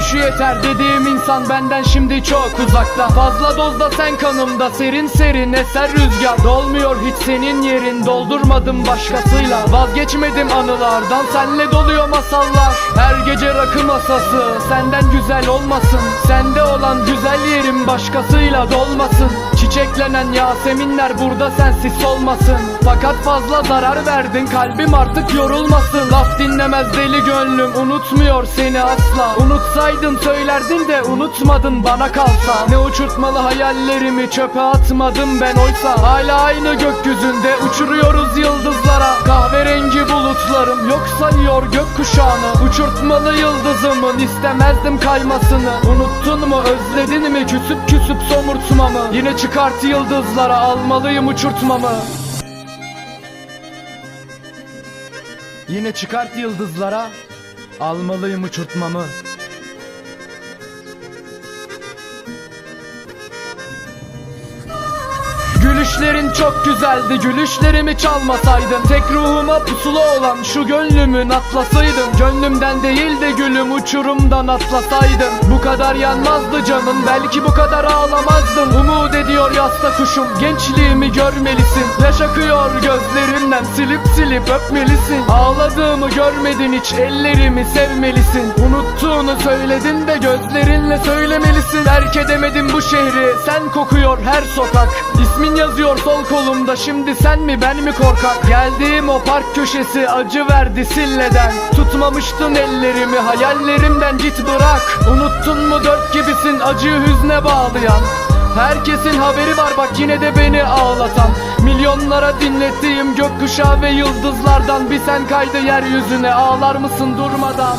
şu yeter dediğim insan benden şimdi çok uzakta. Fazla dozda sen kanımda serin serin eser rüzgar. Dolmuyor hiç senin yerin doldurmadım başkasıyla. Vazgeçmedim anılardan senle doluyor masallar. Her gece rakı masası senden güzel olmasın. Sende olan güzel yerim başkasıyla dolmasın. Çiçeklenen yaseminler burada sensiz solmasın. Fakat fazla zarar verdin kalbim artık yorulmasın. Laf dinlemez deli gönlüm unutmuyor seni asla Unutsaydın söylerdin de unutmadın bana kalsa. Ne uçurtmalı hayallerimi çöpe atmadım ben oysa. Hala aynı gökyüzünde uçuruyoruz yıldızlara. Kahverengi bulutlarım yok sayıyor gökkuşağını. Uçurtmalı yıldızımın istemezdim kaymasını. Unuttun mu özledin mi küsüp küsüp somurtmamı? Yine çıkart yıldızlara almalıyım uçurtmamı. Yine çıkart yıldızlara almalıyım uçurtmamı Gülüşlerin çok güzeldi gülüşlerimi çalmasaydın Tek ruhuma pusulu olan şu gönlümün atlasaydım Gönlümden değil de gülüm uçurumdan atlasaydın Bu kadar yanmazdı canın belki bu kadar ağlamazdın Umut ediyor yasta kuşum gençliğimi görmelisin. Yaş akıyor gözlerimden silip silip öpmelisin. Ağladığımı görmedin hiç ellerimi sevmelisin. Unuttuğunu söyledin de gözlerinle söylemelisin. Terk edemedim bu şehri sen kokuyor her sokak. İsmin yazıyor sol kolumda şimdi sen mi ben mi korkak? Geldiğim o park köşesi acı verdi silleden. Tutmamıştın ellerimi hayallerimden git bırak. Unuttun mu dört gibisin acıyı hüzne bağlayan Herkesin haberi var bak yine de beni ağlatan. Milyonlara dinlettiğim gökkuşağı ve yıldızlardan Bir sen kaydı yeryüzüne. Ağlar mısın durmadan